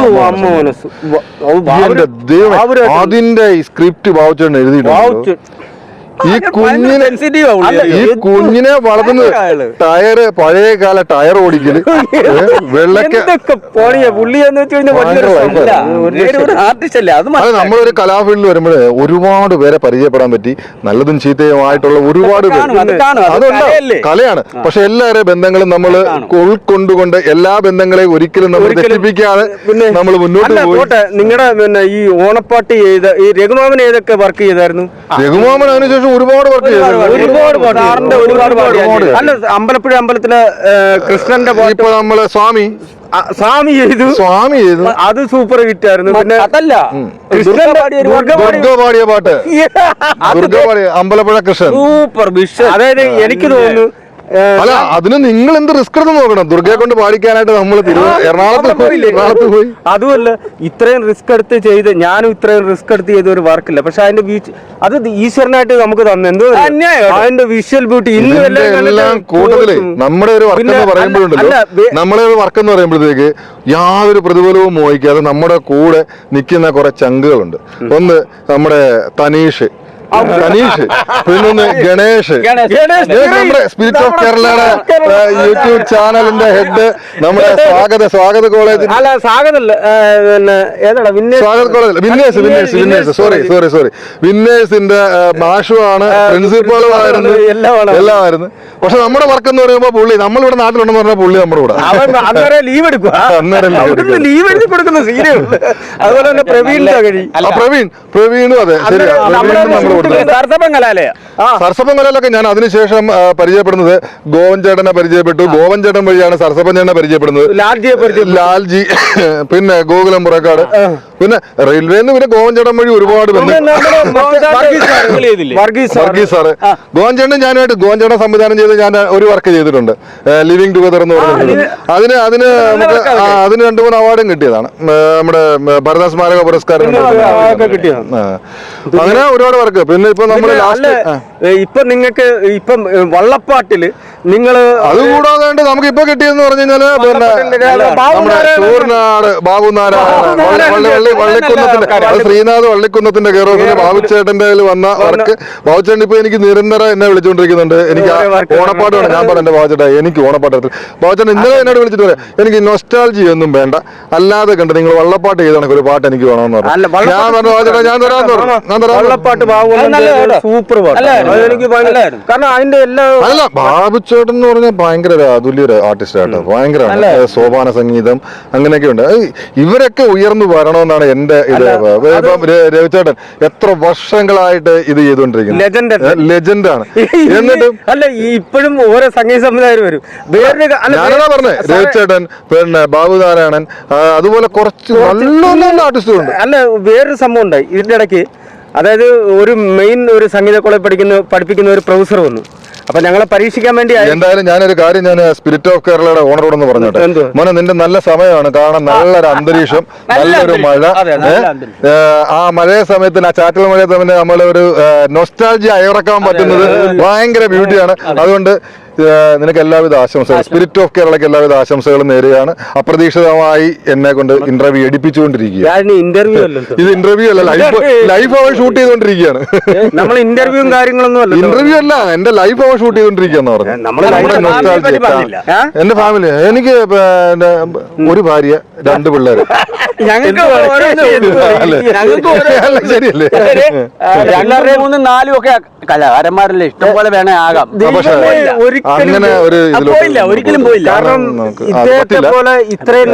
അതിന്റെ സ്ക്രിപ്റ്റ് ബാവുച്ചേട്ടൻ എഴുതിയിട്ടുണ്ട്. ഈ കുഞ്ഞിനെ ഈ കുഞ്ഞിനെ വളർത്തുന്നത് അയാൾ. ടയറ് പഴയ കാല ടയർ ഓടിക്കൽ വെള്ളക്കെ. നമ്മളൊരു കലാഫീൽഡിൽ വരുമ്പോൾ ഒരുപാട് പേരെ പരിചയപ്പെടാൻ പറ്റി. നല്ലതും ചീത്തയുമായിട്ടുള്ള ഒരുപാട് അതുണ്ട് കലയാണ്. പക്ഷെ എല്ലാവരുടെ ബന്ധങ്ങളും നമ്മൾ ഉൾക്കൊണ്ടുകൊണ്ട് എല്ലാ ബന്ധങ്ങളെയും ഒരിക്കലും നമ്മൾ തെറ്റിപ്പിക്കാതെ നമ്മൾ മുന്നോട്ട് പോട്ടെ. നിങ്ങളുടെ പിന്നെ ഈ ഓണപ്പാട്ട് ചെയ്ത ഈ രഘുമാമൻ ഏതൊക്കെ വർക്ക് ചെയ്തായിരുന്നു? രഘുമാമൻ അതിനുശേഷം ഒരുപാട് വർക്ക് ഒരുപാട് സാറിന്റെ. അല്ല അമ്പലപ്പുഴ അമ്പലത്തിലെ കൃഷ്ണന്റെ ഇപ്പൊ നമ്മളെ സ്വാമി. സ്വാമി ചെയ്തു. സ്വാമി ചെയ്തു. അത് സൂപ്പർ ഹിറ്റ് ആയിരുന്നു. പിന്നെ അതല്ല. പാടിയ പാട്ട്. അമ്പലപ്പുഴ കൃഷ്ണൻ. സൂപ്പർ വിഷ അതായത് എനിക്ക് തോന്നുന്നു അല്ല അതിന് നിങ്ങൾ എന്ത് റിസ്ക് എടുത്ത് നോക്കണം? ദുർഗയെ കൊണ്ട് പാടിക്കാനായിട്ട് നമ്മൾ എറണാകുളത്ത് പോയി എറണാകുളത്ത് പോയി. അതുമല്ല ഇത്രയും റിസ്ക് എടുത്ത് ചെയ്ത് ഞാനും ഇത്രയും റിസ്ക് എടുത്ത് ചെയ്ത ഒരു വർക്കില്ല പക്ഷെ അതിന്റെ ബീച്ച് അത് ഈശ്വരനായിട്ട് നമുക്ക് തന്നു. എന്തോ അതിന്റെ വിഷ്വൽ ബ്യൂട്ടി ഇന്ന് എല്ലാം കൂട്ടത്തിൽ നമ്മുടെ ഒരു വർക്ക് എന്ന് പറയുമ്പോഴുണ്ടല്ലോ നമ്മുടെ നമ്മളെ ഒരു വർക്ക് എന്ന് പറയുമ്പോഴത്തേക്ക് യാതൊരു പ്രതിഫലവും മോഹിക്കാതെ നമ്മുടെ കൂടെ നിൽക്കുന്ന കുറെ ചങ്കുകളുണ്ട്. ഒന്ന് നമ്മുടെ തനീഷ്. തനീഷ് പിന്നൊന്ന് ഗണേഷ്. ഗണേഷ്. ഗണേഷ്. നമ്മുടെ സ്പിരിറ്റ് ഓഫ് കേരളയുടെ യൂട്യൂബ് ചാനലിന്റെ ഹെഡ് നമ്മുടെ സ്വാഗത സ്വാഗത കോളേജ് അല്ല സാഗതല്ല ഏ, പിന്നെ Swagath college winners winners winners sorry sorry sorry വിന്നേഴ്സിന്റെ മാഷുമാണ് പ്രിൻസിപ്പളും ആയിരുന്നു എല്ലാമാണ്. എല്ലാമായിരുന്നു. പക്ഷെ നമ്മുടെ വർക്ക് എന്ന് പറയുമ്പോൾ പുള്ളി നമ്മളിവിടെ നാട്ടിലുണ്ടെന്ന് പറഞ്ഞാൽ പുള്ളി നമ്മുടെ കൂടെ. അവൻ അന്നേരം ലീവ് എടുക്കുക അന്നേരം ലീവ് എഴുതി കൊടുക്കുന്ന സീരിയൽ അതുപോലെ തന്നെ പ്രവീൺ തകഴി ആ, പ്രവീൺ പ്രവീണും അതെ. ശരി പ്രവീണും നമ്മുടെ കൂടെ സർസപ്പം കലാലയ ഞാൻ അതിനുശേഷം പരിചയപ്പെടുന്നത് ഗോവൻ ചേട്ടനെ പരിചയപ്പെട്ടു. ഗോവൻ ചേട്ടൻ വഴിയാണ് സർസപ്പൻ ചേട്ടനെ പരിചയപ്പെടുന്നത്. ലാൽജിയെ പരിചയം ലാൽജി പിന്നെ ഗോകുലം പുറക്കാട്. പിന്നെ റെയിൽവേ പിന്നെ ഗോവൻ ചേട്ടൻ വഴി ഒരുപാട് വർഗീസ് സാറ്. ഗോവൻ ചേട്ടൻ ഞാനായിട്ട് ഗോവൻ ചേട്ടൻ സംവിധാനം ചെയ്ത് ഞാൻ ഒരു വർക്ക് ചെയ്തിട്ടുണ്ട്. ലിവിങ് ടുഗദർ എന്ന് പറഞ്ഞിട്ടുണ്ട് അതിന് അതിന് നമുക്ക് അതിന് രണ്ടു മൂന്ന് അവാർഡും കിട്ടിയതാണ്. നമ്മുടെ ഭരത സ്മാരക പുരസ്കാരം കിട്ടിയതാണ്. അങ്ങനെ ഒരുപാട് വർക്ക്. പിന്നെ ഇപ്പൊ ഏ, ഇപ്പൊ നിങ്ങൾക്ക് ഇപ്പം ഏ, വള്ളപ്പാട്ടിൽ അത് അതുകൂടാതെ നമുക്ക് ഇപ്പൊ കിട്ടിയെന്ന് പറഞ്ഞു കഴിഞ്ഞാൽ പിന്നെ. ചൂർനാട് വള്ളിക്കുന്നത്തിന്റെ ശ്രീനാഥ് വള്ളിക്കുന്നത്തിന്റെ ഓഫിൽ ബാബുച്ചേട്ടന്റെ വന്ന വർക്ക്. ബാബുച്ചേട്ടൻ ഇപ്പൊ എനിക്ക് നിരന്തരം എന്നെ വിളിച്ചുകൊണ്ടിരിക്കുന്നുണ്ട് എനിക്ക് ആ ഓരോ work ഓണപ്പാട്ട് വേണം. ഞാൻ പറഞ്ഞു ബാബുച്ചേട്ടാ എനിക്ക് ഓണപ്പാട്ട് ബാബുച്ചേട്ടൻ ഇന്നലെ എന്നോട് വിളിച്ചിട്ട് പറയാം എനിക്ക് നൊസ്റ്റാൾജി ഒന്നും വേണ്ട. അല്ലാതെ കണ്ട് നിങ്ങൾ വള്ളപ്പാട്ട് ചെയ്ത ഒരു പാട്ട് എനിക്ക് വേണമെന്ന് പറഞ്ഞു. ഞാൻ പറഞ്ഞു ബാബുച്ചേട്ടാ ഞാൻ തരാന്ന് പറഞ്ഞു. ഞാൻ തരാം വള്ളപ്പാട്ട് ബാബു സൂപ്പർ പാട്ട്. എനിക്ക് കാരണം അതിന്റെ എല്ലാ അല്ല ബാബുച്ചേട്ടൻ എന്ന് പറഞ്ഞാൽ ഭയങ്കര ഒരു അതുല്യ ഒരു ആർട്ടിസ്റ്റ് ആട്ടോ ഭയങ്കര സോപാന സംഗീതം അങ്ങനെയൊക്കെ ഉണ്ട് ഇവരൊക്കെ ഉയർന്നു വരണമെന്നാണ് എന്റെ ഇത്. രവിചേട്ടൻ എത്ര വർഷങ്ങളായിട്ട് ഇത് ചെയ്തുകൊണ്ടിരിക്കുന്നത് ലെജൻഡ് ആണ്. എന്നിട്ടും അല്ല ഇപ്പോഴും ഓരോ സംഗീത സംവിധായകർ വരും. ഞാനതാ പറഞ്ഞേ സാറേ, രവിച്ചേട്ടൻ പിന്നെ ബാബു നാരായണൻ അതുപോലെ കുറച്ച് നല്ല നല്ല ആർട്ടിസ്റ്റുണ്ട് അല്ല വേറൊരു സംഭവം ഉണ്ടായി. ഇതിന്റെ ഇടയ്ക്ക് അതായത് ഒരു മെയിൻ ഒരു സംഗീത കോളേജ് പഠിക്കുന്ന പഠിപ്പിക്കുന്ന ഒരു പ്രൊഫസർ വന്നു. അപ്പൊ ഞങ്ങളെ പരീക്ഷിക്കാൻ വേണ്ടി എന്തായാലും ഞാനൊരു കാര്യം ഞാൻ സ്പിരിറ്റ് ഓഫ് കേരളയുടെ ഓണറോടൊന്ന് പറഞ്ഞോട്ടെ. മോനെ നിന്റെ നല്ല സമയമാണ്. കാരണം നല്ലൊരു അന്തരീക്ഷം നല്ലൊരു മഴ. ആ മഴയ സമയത്തിന് ആ ചാറ്റൽ മഴയ സമയത്ത് നമ്മളൊരു നൊസ്റ്റാൾജി അയറക്കാൻ പറ്റുന്നത് ഭയങ്കര ബ്യൂട്ടിയാണ് അതുകൊണ്ട് നിനക്ക് എല്ലാവിധ ആശംസകളും. സ്പിരിറ്റ് ഓഫ് കേരളയ്ക്ക് എല്ലാവിധ ആശംസകളും നേരെയാണ് അപ്രതീക്ഷിതമായി എന്നെ കൊണ്ട് ഇന്റർവ്യൂ എടുപ്പിച്ചുകൊണ്ടിരിക്കുക ഞാൻ ഇന്റർവ്യൂ ഇത് ഇന്റർവ്യൂ അല്ല ലൈഫ് ലൈഫ് അവർ ഷൂട്ട് ചെയ്തുകൊണ്ടിരിക്കുകയാണ്. നമ്മൾ ഇന്റർവ്യൂവും കാര്യങ്ങളൊന്നും അല്ല ഇന്റർവ്യൂ അല്ല എന്റെ ലൈഫ് അവർ ഷൂട്ട് ചെയ്തുകൊണ്ടിരിക്കുകയെന്ന് പറഞ്ഞു. എന്റെ ഫാമിലി എനിക്ക് ഒരു ഭാര്യ രണ്ട് പിള്ളേര്. ഞങ്ങൾക്ക് രണ്ടര മൂന്നും നാലും ഒക്കെ കലാകാരന്മാരല്ലേ ഇഷ്ടം പോലെ വേണേ ആകാം. ഒരിക്കലും പോയില്ല, ഒരിക്കലും പോയില്ല. കാരണം ഇദ്ദേഹത്തെ പോലെ ഇത്രയും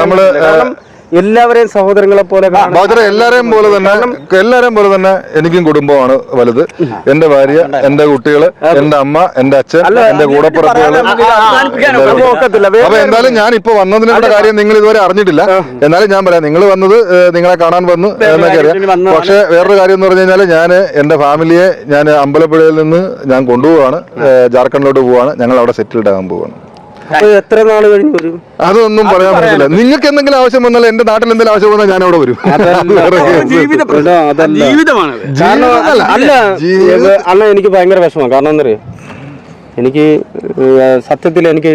നമ്മൾ, എല്ലാവരെയും സഹോദരങ്ങളെ പോലെ ബാജറ എല്ലാരെയും പോലെ തന്നെ എല്ലാരെയും പോലെ തന്നെ എനിക്കും കുടുംബമാണ് വലുത്. എന്റെ ഭാര്യ എന്റെ കുട്ടികൾ എന്റെ അമ്മ എന്റെ അച്ഛൻ എന്റെ കൂടപ്പുറപ്പുകൾ. വേറെ അപ്പൊ എന്തായാലും ഞാൻ ഇപ്പൊ വന്നതിനുള്ള കാര്യം നിങ്ങൾ ഇതുവരെ അറിഞ്ഞിട്ടില്ല. എന്നാലും ഞാൻ പറയാം നിങ്ങൾ വന്നത് നിങ്ങളെ കാണാൻ വന്നു എന്നൊക്കെ അറിയാം. പക്ഷെ വേറൊരു കാര്യം എന്ന് പറഞ്ഞു കഴിഞ്ഞാൽ ഞാൻ എന്റെ ഫാമിലിയെ ഞാൻ അമ്പലപ്പുഴയിൽ നിന്ന് ഞാൻ കൊണ്ടുപോവാണ്. ജാർഖണ്ഡിലോട്ട് പോവാണ്. ഞങ്ങൾ അവിടെ സെറ്റിൽഡ് ആകാൻ പോവാണ്. എത്ര നാൾ കഴിഞ്ഞ് വരും? അതൊന്നും പറയാൻ പറ്റില്ല നിങ്ങൾക്ക് എന്തെങ്കിലും ആവശ്യം വന്നാൽ എന്റെ നാട്ടിൽ എന്തെങ്കിലും ആവശ്യം വന്നാൽ ഞാൻ അവിടെ വരും. ജീവിതമാണ് അല്ല അണ്ണ എനിക്ക് ഭയങ്കര വിഷമമാണ്. കാരണം എന്താ പറയുക എനിക്ക് സത്യത്തിൽ എനിക്ക്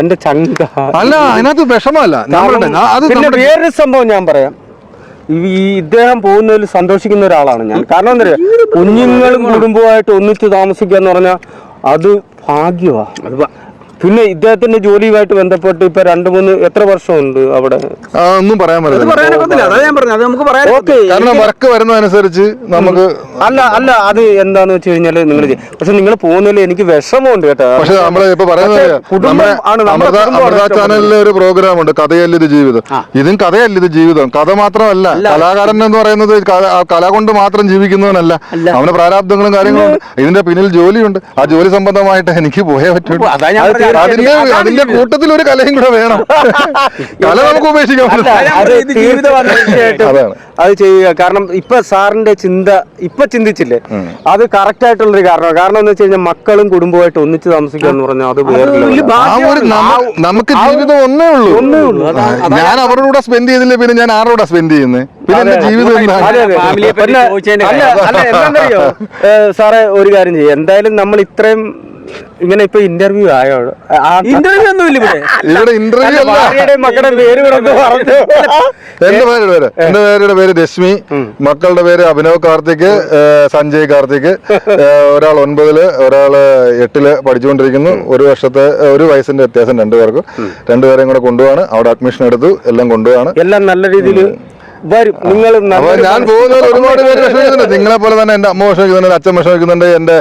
എന്റെ ചങ്ക അല്ല അതിനകത്ത് വിഷമല്ല പിന്നെ വേറൊരു സംഭവം ഞാൻ പറയാം. ഈ ഈ ഇദ്ദേഹം പോകുന്നതിൽ സന്തോഷിക്കുന്ന ഒരാളാണ് ഞാൻ. കാരണം എന്താ പറയുക കുഞ്ഞുങ്ങളും കുടുംബമായിട്ട് ഒന്നിച്ച് താമസിക്കുക എന്ന് പറഞ്ഞാൽ അത് ഭാഗ്യമാണ് പിന്നെ ഇദ്ദേഹത്തിന്റെ ജോലിയുമായിട്ട് ബന്ധപ്പെട്ട് ഇപ്പൊ രണ്ട് മൂന്ന് എത്ര വർഷമുണ്ട് അവിടെ? ഒന്നും പറയാൻ പറ്റില്ല പറയാനൊക്കത്തില്ല ഞാൻ പറഞ്ഞത്. അത് നമുക്ക് പറയാൻ ഓക്കെ കാരണം വർക്ക് വരുന്നതനുസരിച്ച് നമുക്ക് അല്ല അല്ല അത് എന്താന്ന് വെച്ച് കഴിഞ്ഞാൽ നിങ്ങൾ പക്ഷെ നിങ്ങൾ പോകുന്നതിൽ എനിക്ക് വിഷമമുണ്ട് കേട്ടോ. പക്ഷെ നമ്മൾ ഇപ്പൊ പറയുന്നത്. ചാനലിലെ ഒരു പ്രോഗ്രാം ഉണ്ട്. കഥയല്ല ഇത് ജീവിതം. ഇതും കഥയല്ല ഇത് ജീവിതം. കഥ മാത്രമല്ല കലാകാരൻ എന്ന് പറയുന്നത് കല കൊണ്ട് മാത്രം ജീവിക്കുന്നവനല്ല. അവന് പ്രാരാബ്ദങ്ങളും കാര്യങ്ങളും ഉണ്ട്. ഇതിന്റെ പിന്നിൽ ജോലിയുണ്ട്. ആ ജോലി സംബന്ധമായിട്ട് എനിക്ക് പോയേ പറ്റുള്ളൂ. അതിന്റെ അതിന്റെ കൂട്ടത്തിൽ ഒരു കലയും കൂടെ വേണം. കല നമുക്ക് ഉപേക്ഷിക്കാം. അത് ചെയ്യുക. കാരണം ഇപ്പൊ സാറിന്റെ ചിന്ത ഇപ്പൊ ചിന്തിച്ചില്ലേ? അത് കറക്റ്റ് ആയിട്ടുള്ളൊരു കാരണം കാരണം എന്ന് വെച്ച് കഴിഞ്ഞാൽ മക്കളും കുടുംബമായിട്ട് ഒന്നിച്ച് താമസിക്കുക എന്ന് പറഞ്ഞാൽ അത് വേറെ ഒരു നമുക്ക് ജീവിതം ഒന്നേ ഉള്ളൂ. ഒന്നേ ഉള്ളൂ. ഞാൻ അവരുടെ കൂടെ സ്പെൻഡ് ചെയ്തില്ല? പിന്നെ ഞാൻ ആരോടെ സ്പെൻഡ് ചെയ്യുന്നത് പിന്നെ എന്റെ ജീവിതം അല്ല, അല്ല, സാറേ ഒരു കാര്യം ചെയ്യും. എന്തായാലും നമ്മൾ ഇത്രയും ഇങ്ങനെ ഇപ്പൊ ഇന്റർവ്യൂ ആയോ? ഇന്റർവ്യൂ ഒന്നും ഇല്ല ഇവിടെ. ഇവിടെ ഇന്റർവ്യൂ മക്കളുടെ പേര് പറഞ്ഞു. എന്റെ പേരുടെ പേര് എന്റെ പേരുടെ പേര് രശ്മി മക്കളുടെ പേര് അഭിനവ് കാർത്തിക് സഞ്ജയ് കാർത്തിക്. ഒരാൾ ഒൻപതിൽ ഒരാൾ എട്ടിൽ പഠിച്ചുകൊണ്ടിരിക്കുന്നു. ഒരു വർഷത്തെ ഒരു വയസ്സിന്റെ വ്യത്യാസം രണ്ടുപേർക്കും. രണ്ടുപേരെയും കൂടെ കൊണ്ടുപോവാണ്. അവിടെ അഡ്മിഷൻ എടുത്തു. എല്ലാം കൊണ്ടുപോവാണ്. എല്ലാം നല്ല രീതിയിൽ വരും. നിങ്ങൾ ഞാൻ പോകുന്നവർ ഒരുപാട് പേര് വിഷമിക്കുന്നുണ്ട് നിങ്ങളെ പോലെ തന്നെ എന്റെ അമ്മ വിഷമിക്കുന്നുണ്ട് അച്ഛൻ വിഷമിക്കുന്നുണ്ട് എന്റെ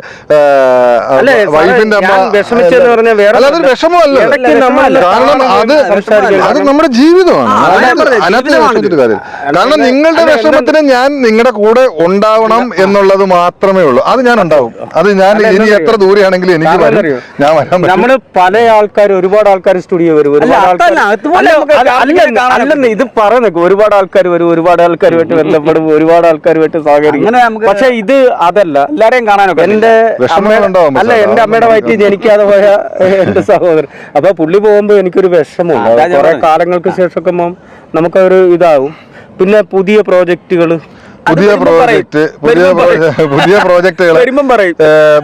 വൈഫിന്റെ അമ്മ വിഷമിച്ചെന്ന് പറഞ്ഞാൽ വേറെ അല്ല അതൊരു വിഷമമല്ല. കാരണം അത് അത് നമ്മുടെ ജീവിതമാണ്. കാരണം നിങ്ങളുടെ വിഷമത്തിന് ഞാൻ നിങ്ങളുടെ കൂടെ ഉണ്ടാവണം എന്നുള്ളത് മാത്രമേ ഉള്ളൂ. അത് ഞാൻ ഉണ്ടാവും. അത് ഞാൻ ഇനി എത്ര ദൂരെയാണെങ്കിലും എനിക്ക് വരും ഞാൻ വരാൻ നമ്മൾ പല ആൾക്കാർ ഒരുപാട് ആൾക്കാർ സ്റ്റുഡിയോ വരും. ഒരുപാട് അല്ല, ആൾക്കാർ അല്ലെന്ന് ഇത് പറയുന്നൊക്കെ ഒരുപാട് ആൾക്കാർ വരും ഒരുപാട് ആൾക്കാരുമായിട്ട് ബന്ധപ്പെടും ഒരുപാട് ആൾക്കാരുമായിട്ട് സഹകരിക്കും. പക്ഷെ ഇത് അതല്ല. എല്ലാരെയും കാണാനൊക്കെ എന്റെ അല്ല. എന്റെ അമ്മയുടെ വയറ്റിൽ ജനിക്കാതെ പോയ എന്റെ സഹോദരൻ. അപ്പൊ പുള്ളി പോകുമ്പോ എനിക്കൊരു വിഷമമുണ്ട്. കുറെ കാലങ്ങൾക്ക് ശേഷമൊക്കെ നമുക്കൊരു ഇതാവും. പിന്നെ പുതിയ പ്രോജക്റ്റുകൾ. പുതിയ. പ്രോജക്റ്റ് പുതിയ പുതിയ പ്രോജക്റ്റുകൾ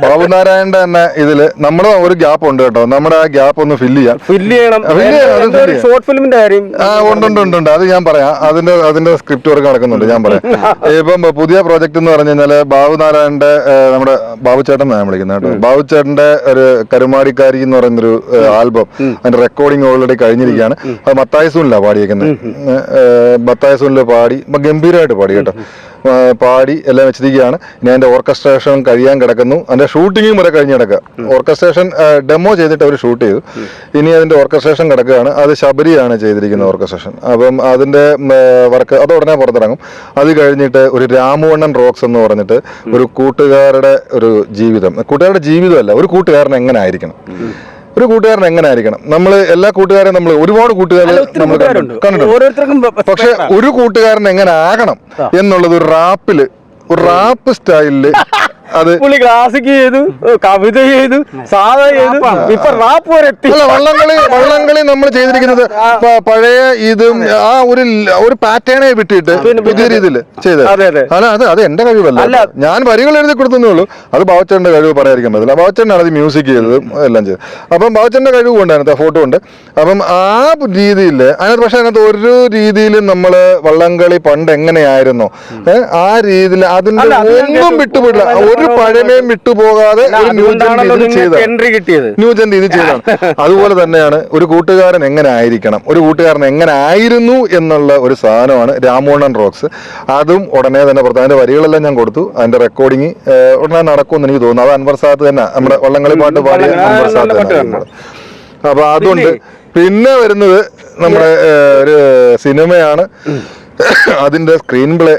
ബാബുനാരായണന്റെ തന്നെ ഇതിൽ നമ്മുടെ ഒരു ഗ്യാപ്പ് ഉണ്ട് കേട്ടോ. നമ്മുടെ ആ ഗ്യാപ്പ് ഒന്ന് ഫില്ല് ചെയ്യാം. ഫില്ല് ചെയ്യണം. ഷോർട്ട് ഫിലിമിന്റെ കാര്യം? ആ ഉണ്ട് ഉണ്ട് ഉണ്ട് അത് ഞാൻ പറയാം. അതിന്റെ അതിന്റെ സ്ക്രിപ്റ്റ് വർക്ക് നടക്കുന്നുണ്ട് ഞാൻ പറയാം. ഇപ്പം പുതിയ പ്രോജക്റ്റ് എന്ന് പറഞ്ഞു കഴിഞ്ഞാൽ ബാബു നാരായണന്റെ ഏഹ്, നമ്മുടെ ബാബു ചേട്ടൻ ഞാൻ വിളിക്കുന്നത് കേട്ടോ. ബാബു ചേട്ടന്റെ ഒരു കരുമാടിക്കാരി എന്ന് പറയുന്നൊരു ആൽബം അതിന്റെ റെക്കോർഡിംഗ് ഓൾറെഡി കഴിഞ്ഞിരിക്കുകയാണ്. അത് മത്തായ സൂണിലാണ് പാടിയേക്കുന്നത്. മത്തായ സൂണിൽ പാടി ഗംഭീരമായിട്ട് പാടി കേട്ടോ. പാടി എല്ലാം വെച്ചിരിക്കുകയാണ്. ഇനി അതിന്റെ ഓർക്കസ്ട്രേഷൻ കഴിയാൻ കിടക്കുന്നു. അതിന്റെ ഷൂട്ടിങ്ങും വരെ കഴിഞ്ഞ് കിടക്കുക. ഓർക്കസ്ട്രേഷൻ ഡെമോ ചെയ്തിട്ട് അവർ ഷൂട്ട് ചെയ്തു. ഇനി അതിന്റെ ഓർക്കസ്ട്രേഷൻ കിടക്കുകയാണ്. അത് ശബരിയാണ് ചെയ്തിരിക്കുന്ന ഓർക്കസ്ട്രേഷൻ അപ്പം അതിന്റെ വർക്ക് അത് ഉടനെ പുറത്തിറങ്ങും. അത് കഴിഞ്ഞിട്ട് ഒരു രാമവണ്ണൻ റോക്സ് എന്ന് പറഞ്ഞിട്ട് ഒരു കൂട്ടുകാരുടെ ഒരു ജീവിതം. കൂട്ടുകാരുടെ ജീവിതമല്ല ഒരു കൂട്ടുകാരൻ എങ്ങനെ ആയിരിക്കണം? ഒരു കൂട്ടുകാരൻ എങ്ങനെ ആയിരിക്കണം നമ്മൾ എല്ലാ കൂട്ടുകാരെയും നമ്മൾ ഒരുപാട് കൂട്ടുകാരെ നമ്മൾ കണ്ടിട്ടുണ്ട്. ഓരോരുത്തർക്കും പക്ഷെ ഒരു കൂട്ടുകാരൻ എങ്ങനെ ആകണം എന്നുള്ളത് ഒരു റാപ്പിൽ ഒരു റാപ്പ് സ്റ്റൈലിൽ പുള്ളി ക്ലാസിക് ചെയ്തു കവിത ചെയ്തു സാധ ചെയ്തു. ഇപ്പൊ റാപ്പ് വരെ എത്തി. അല്ല വള്ളംകളി വള്ളംകളി നമ്മൾ ചെയ്തിരിക്കുന്നത് പഴയ ഇതും ആ ഒരു ഒരു പാറ്റേണെ വിട്ടിട്ട് പുതിയ രീതിയിൽ ചെയ്തത്. അതെ, അതെ. അല്ല അത് അത് എന്റെ കഴിവല്ല. ഞാൻ വരികൾ എഴുതി കൊടുത്തേ ഉള്ളൂ. അത് ബാബച്ചന്റെ കഴിവ് പറയാതിരിക്കാൻ പറ്റില്ല ബാവച്ചേനാണ് അത് മ്യൂസിക് ചെയ്തതും എല്ലാം ചെയ്തത്. അപ്പം ബാബച്ചന്റെ കഴിവ് കൊണ്ടായിരുന്നു ആ ഫോട്ടോ ഉണ്ട്. അപ്പം ആ രീതിയിൽ അതിനകത്ത് പക്ഷെ അതിനകത്ത് ഒരു രീതിയിലും നമ്മൾ വള്ളംകളി പണ്ട് എങ്ങനെയായിരുന്നോ? ആ രീതിയിൽ അതിന്റെ ഒന്നും കേട്ടു. ഒരു പഴമയും വിട്ടുപോകാതെ ഒരു എൻട്രി കിട്ടിയത്. ന്യൂജൻ ഇത് ചെയ്താണ് അതുപോലെ തന്നെയാണ് ഒരു കൂട്ടുകാരൻ എങ്ങനെ ആയിരിക്കണം? ഒരു കൂട്ടുകാരൻ എങ്ങനെ ആയിരുന്നു എന്നുള്ള ഒരു സാധനമാണ് രാമോണൻ റോക്സ്. അതും ഉടനെ തന്നെ പുറത്ത് അതിന്റെ വരികളെല്ലാം ഞാൻ കൊടുത്തു. അതിന്റെ റെക്കോർഡിങ് ഉടനെ നടക്കുമെന്ന് എനിക്ക് തോന്നുന്നു. അത് അൻവർ സാദ് തന്നെ നമ്മുടെ വള്ളംകളി പാട്ട് പാടിയ അൻവർ സാദ് തന്നെ അപ്പൊ അതുകൊണ്ട് പിന്നെ? വരുന്നത് നമ്മുടെ ഒരു സിനിമയാണ്. അതിന്റെ സ്ക്രീൻ പ്ലേ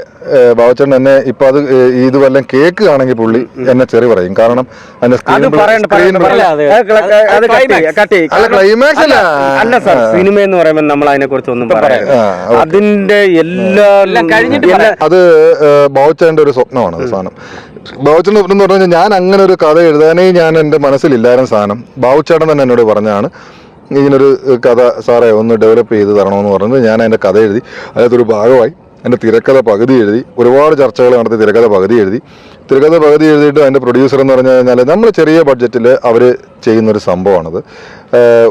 ബാബച്ചേട്ടൻ എന്നെ ഇപ്പൊ അത് ഇത് വല്ലതും കേൾക്കുകയാണെങ്കിൽ പുള്ളി എന്നെ ചെറി പറയും. കാരണം അതിന്റെ അത് സ്ക്രീൻ. അല്ല. ക്ലൈമാക്സ് അല്ല അല്ല സാർ സിനിമ എന്ന് പറയുമ്പോൾ നമ്മൾ അതിനെ കുറിച്ച് ഒന്നും പറയാം. അതിന്റെ എല്ലാ അത് ബൗച്ചന്റെ ഒരു സ്വപ്നമാണ് അത് സാധനം. ബാബുച്ചേട്ടൻ സ്വപ്നം എന്ന് പറഞ്ഞു കഴിഞ്ഞാൽ ഞാൻ അങ്ങനെ ഒരു കഥ എഴുതാനേ ഞാൻ എന്റെ മനസ്സിലില്ലായിരുന്നു സാധനം. ബാബുച്ചേട്ടൻ തന്നെ എന്നോട് പറഞ്ഞാണ് ഇങ്ങനൊരു കഥ സാറേ ഒന്ന് ഡെവലപ്പ് ചെയ്ത് തരണമെന്ന് പറഞ്ഞത് ഞാൻ അതിന്റെ കഥ എഴുതി അതിനകത്തൊരു ഭാഗമായി എന്റെ തിരക്കഥ പകുതി എഴുതി ഒരുപാട് ചർച്ചകൾ നടത്തി തിരക്കഥ പകുതി എഴുതി. തിരക്കഥ പകുതി എഴുതിയിട്ട് അതിന്റെ പ്രൊഡ്യൂസർ എന്ന് പറഞ്ഞു കഴിഞ്ഞാൽ നമ്മൾ ചെറിയ ബഡ്ജറ്റിൽ അവർ ചെയ്യുന്നൊരു സംഭവമാണത്.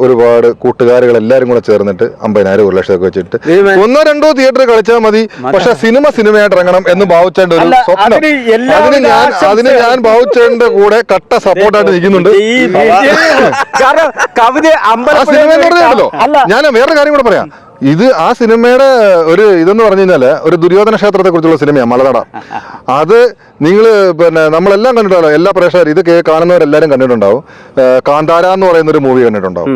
ഒരുപാട് കൂട്ടുകാരുകൾ എല്ലാവരും കൂടെ ചേർന്നിട്ട് അമ്പതിനായിരം ഒരു ലക്ഷമൊക്കെ വെച്ചിട്ട് ഒന്നോ രണ്ടോ തിയേറ്റർ കളിച്ചാൽ മതി. പക്ഷെ സിനിമ സിനിമയായിട്ട് ഇറങ്ങണം എന്ന് ഭാവിച്ചേണ്ട ഒരു സ്വപ്നം. അതിന് ഞാൻ. അതിന് ഞാൻ ഭാവിച്ചേന്റെ കൂടെ കട്ട സപ്പോർട്ടായിട്ട് നിൽക്കുന്നുണ്ട്. സിനിമ എന്ന് പറഞ്ഞല്ലോ. ഞാൻ വേറൊരു കാര്യം കൂടെ പറയാം. ഇത് ആ സിനിമയുടെ ഒരു ഇതെന്ന് പറഞ്ഞു കഴിഞ്ഞാൽ ഒരു ദുര്യോധന ക്ഷേത്രത്തെ കുറിച്ചുള്ള സിനിമയാണ് മലനട. അത് നിങ്ങൾ പിന്നെ നമ്മളെല്ലാം കണ്ടിട്ടുണ്ടല്ലോ എല്ലാ പ്രേക്ഷകരും ഇത് കാണുന്നവരെല്ലാരും കണ്ടിട്ടുണ്ടാവും. കാന്താര എന്ന് പറയുന്ന ഒരു മൂവി കണ്ടിട്ടുണ്ടാവും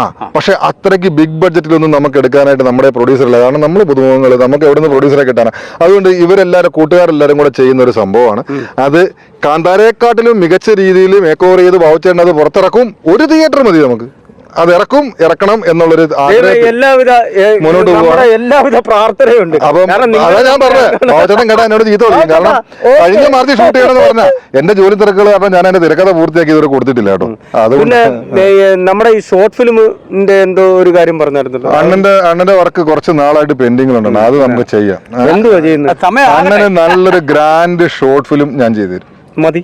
ആ പക്ഷെ അത്രയ്ക്ക് ബിഗ് ബഡ്ജറ്റിലൊന്നും നമുക്ക് എടുക്കാനായിട്ട് നമ്മുടെ പ്രൊഡ്യൂസർ ഇല്ല. കാരണം നമ്മൾ പുതുമുഖങ്ങൾ നമുക്ക് എവിടെ നിന്ന് പ്രൊഡ്യൂസറെ കിട്ടാനാണ് അതുകൊണ്ട് ഇവരെല്ലാവരും കൂട്ടുകാരെല്ലാവരും കൂടെ ചെയ്യുന്ന ഒരു സംഭവമാണ് അത് കാന്താരയെക്കാട്ടിലും മികച്ച രീതിയിൽ മേക്ക് ഓവർ ചെയ്ത് ബാവുച്ചേണ്ട പുറത്തിറക്കും ഒരു തിയേറ്റർ മതി നമുക്ക്. അത് ഇറക്കും ഇറക്കണം എന്നുള്ളൊരു എല്ലാവിധ മുന്നോട്ട് നമ്മുടെ എല്ലാവിധ പ്രാർത്ഥനയുണ്ട്. അപ്പം കാരണം അതാ ഞാൻ പറഞ്ഞത്. ബാവുച്ചേട്ടൻ കേട്ടാ എന്നോട് ചീത്ത വിളിക്കും കാരണം കഴിഞ്ഞ മാർച്ച് ഷൂട്ട് ചെയ്യണമെന്ന് പറഞ്ഞ എന്റെ ജോലി തിരക്കുകൾ കാരണം ഞാൻ എന്റെ തിരക്കഥ പൂർത്തിയാക്കി ഇതുവരെ കൊടുത്തിട്ടില്ല കേട്ടോ. അതുകൊണ്ട് പിന്നെ നമ്മുടെ ഈ ഷോർട്ട് ഫിലിമിന്റെ എന്തോ ഒരു കാര്യം പറഞ്ഞായിരുന്നല്ലോ. അണ്ണന്റെ അണ്ണന്റെ വർക്ക് കുറച്ച് നാളായിട്ട് പെൻഡിങ്ങിലുണ്ട് അത് നമുക്ക് ചെയ്യാം. അണ്ണന് നല്ലൊരു ഗ്രാൻഡ് ഷോർട്ട് ഫിലിം ഞാൻ ചെയ്തു തരും. മതി.